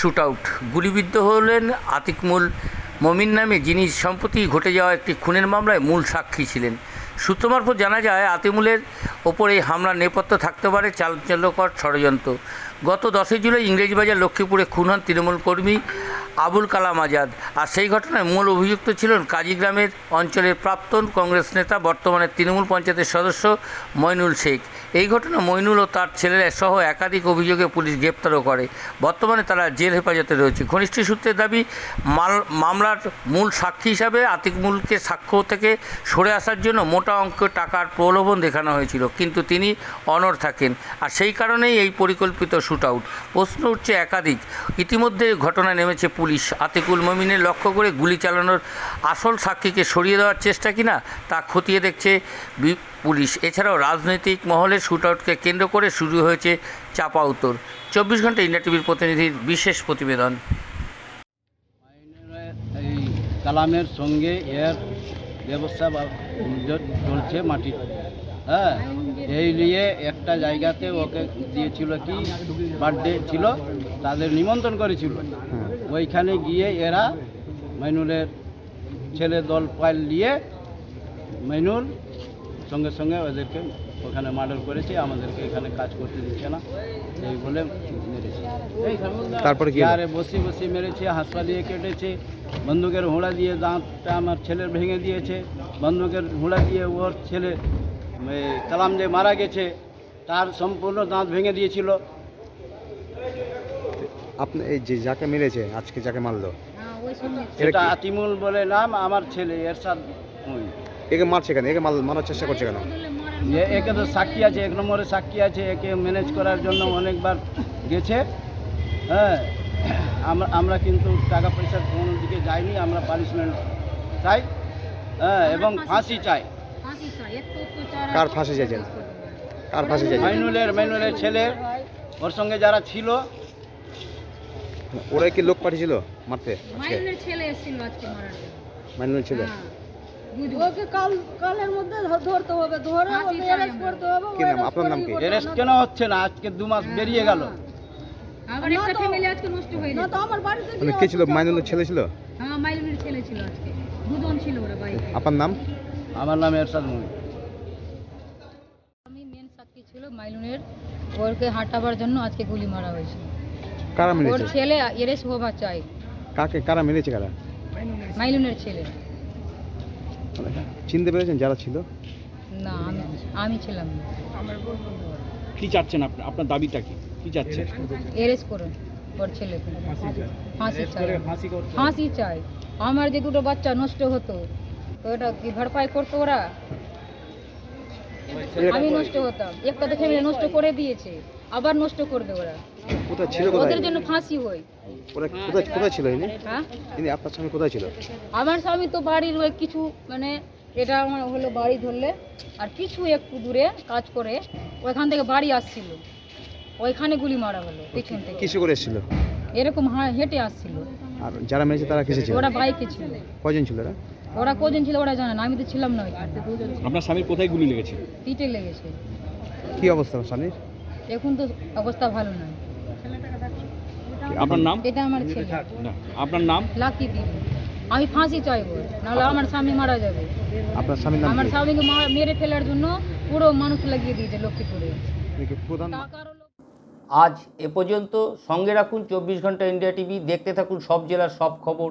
Shoot out. গুলিবিদ্ধ হলেন আতিকমুল মমিন নামে, যিনি সম্প্রতি ঘটে যাওয়া একটি খুনের মামলায় মূল সাক্ষী ছিলেন। সূত্র মারফত জানা যায় আতিমুলের ওপর এই হামলার নেপথ্য থাকতে পারে চাঞ্চল্যকর ষড়যন্ত্র। গত দশই জুলাই ইংরেজবাজার লক্ষ্মীপুরে খুন হন তৃণমূল কর্মী আবুল কালাম আজাদ। আর সেই ঘটনায় মূল অভিযুক্ত ছিলেন কাজীগ্রামের অঞ্চলের প্রাক্তন কংগ্রেস নেতা, বর্তমানে তৃণমূল পঞ্চায়েতের সদস্য মইনুল শেখ। এই ঘটনা মইনুল ও তার ছেলেরা সহ একাধিক অভিযোগে পুলিশ গ্রেপ্তারও করে। বর্তমানে তারা জেল হেফাজতে রয়েছে। ঘনিষ্ঠ সূত্রের দাবি, মাল, মামলার মূল সাক্ষী হিসাবে আতিকমুলকে সাক্ষ্য থেকে সরে আসার জন্য মোটা অঙ্ক টাকার প্রলোভন দেখানো হয়েছিল, কিন্তু তিনি অনড় থাকেন। আর সেই কারণেই এই পরিকল্পিত শ্যুট আউট প্রশ্ন উঠছে একাধিক। ইতিমধ্যে ঘটনা নেমেছে পুলিশ। আতিকুল মমিনের লক্ষ্য করে গুলি চালানোর আসল সাক্ষীকে সরিয়ে দেওয়ার চেষ্টা কিনা তা খতিয়ে দেখছে পুলিশ। এছাড়াও রাজনৈতিক মহলে শ্যুট আউটকে কেন্দ্র করে শুরু হয়েছে চাপা উত্তর। চব্বিশ ঘণ্টা ইন্ডিয়া টিভির প্রতিনিধির বিশেষ প্রতিবেদন। এই কালামের সঙ্গে এর ব্যবস্থা চলছে মাটি। হ্যাঁ এই নিয়ে একটা জায়গাতে ওকে দিয়েছিল কি? বার্থডে ছিল, তাদের নিমন্ত্রণ করেছিল। ওইখানে গিয়ে এরা মাইনুলের ছেলে দল পাল নিয়ে মাইনুল সঙ্গে সঙ্গে ওদেরকে ওখানে মার্ডার করেছে আমাদেরকে এখানে কাজ করতে দিচ্ছে না। এই বলে মেরেছে। তারপরে? চেয়ারে বসে বসে মেরেছে হাসপা দিয়ে কেটেছে বন্দুকের হুঁড়া দিয়ে দাঁতটা আমার ছেলের ভেঙে দিয়েছে বন্দুকের হুঁড়া দিয়ে ওর ছেলে কালাম যে মারা গেছে তার সম্পূর্ণ দাঁত ভেঙে দিয়েছিল। আপনি এই যে যাকে মেরেছে আজকে যাকে মারলো? এটা আতিমুল বলে নাম আমার ছেলে এরশাদ। একে মারছে কেন? একে মার- মারার চেষ্টা করছে কেন? একে তো সাক্ষী আছে এক নম্বরে সাক্ষী আছে একে ম্যানেজ করার জন্য অনেকবার গেছে। হ্যাঁ আমরা আমরা কিন্তু টাকা পয়সা কোনো দিকে যাইনি আমরা পানিশমেন্ট চাই। হ্যাঁ এবং ফাঁসি চাই। কার ফাঁসি চাইছেন? কার ফাঁসি চাইছেন? মাইনুলের মাইনুলের ছেলে ওর সঙ্গে যারা ছিল ওরাই কি লোক পাঠিয়েছিল মারতে মাইনের ছেলে এসেছিল আজকে মারার জন্য। মাইনুল ছিল? হ্যাঁ, ওকে কাল কালের মধ্যে ধরতে হবে ধরে ওকে আমরা। করতে হবে কি নাম? আপনার নাম কি? অ্যারেস্ট কেন হচ্ছে না? আজকে দু মাস বেরিয়ে গেল। আবার একটা ফ্যামিলি আজকে নষ্ট হয়ে না তো আমার বাড়িতে মানে কে ছিল? মাইনুলের ছেলে ছিল? হ্যাঁ ছেলে ছিল আজকে। দুজন ছিল ওরা আপনার নাম? আমার নাম এরশাদ মুনি। আমি মেন সাক্ষী ছিল মাইলুনের ওরকে হাঁটাবার জন্য আজকে গুলি মারা হয়েছে। কারা ওর মেরেছে ছেলে এরেস হওয়া চাই। কাকে? কারা মেরেছে কারা? মাইলুনের ছেলে। চিনতে পেরেছেন যারা ছিল? না আমি আমি ছিলাম না। কি চাচ্ছেন আপনি? আপনার দাবিটা কি? কি চাচ্ছেন? এরেস করে ওর ছেলেকে ফাঁসি চাই। ফাঁসি চাই। আমার যে দুটো বাচ্চা নষ্ট হতো তো এটা কি ভরপাই করতো ওরা? আমি নষ্ট হতাম। একটা দেখে মিলে নষ্ট করে দিয়েছে আবার নষ্ট করবে ওরা। কোথায় ছিল কোথায়? ওদের জন্য ফাঁসি হই ওরা কোথায় কোথায় ছিল ইনি? হ্যাঁ? ইনি আপনার স্বামী কোথায় ছিল? আমার স্বামী তো বাড়ির ওই কিছু মানে এটা আমার হলো বাড়ি ধরলে আর কিছু একটু দূরে কাজ করে ওইখান থেকে বাড়ি আসছিল। ওইখানে গুলি মারা হলো পিছন থেকে। কিসে করে এসেছিল? এরকম হেঁটে আসছিল। আর যারা মেরেছে তারা কিসে ছিল? ওরা বাইকে ছিল। কজন ছিল এরা? ওরা কজন ছিল ওরা জানে না আমি তো ছিলাম না আপনার স্বামীর কোথায় গুলি লেগেছে? পিঠে লেগেছে। কি অবস্থা স্বামীর? এখন তো অবস্থা ভালো নয়। আপনার নাম? এটা আমার ছেলে। না আপনার নাম? লাকি দিদি। আমি ফাঁসি চাইব নাহলে আমার স্বামী মারা যাবে। আপনার স্বামীর নাম আমার কি? স্বামীকে মা- মেরে ফেলার জন্য পুরো মানুষ লাগিয়ে দিয়েছে লক্ষ্মীপুরে। আজ এ পর্যন্ত সঙ্গে রাখুন চব্বিশ ঘণ্টা ইন্ডিয়া টিভি দেখতে থাকুন সব জেলার সব খবর।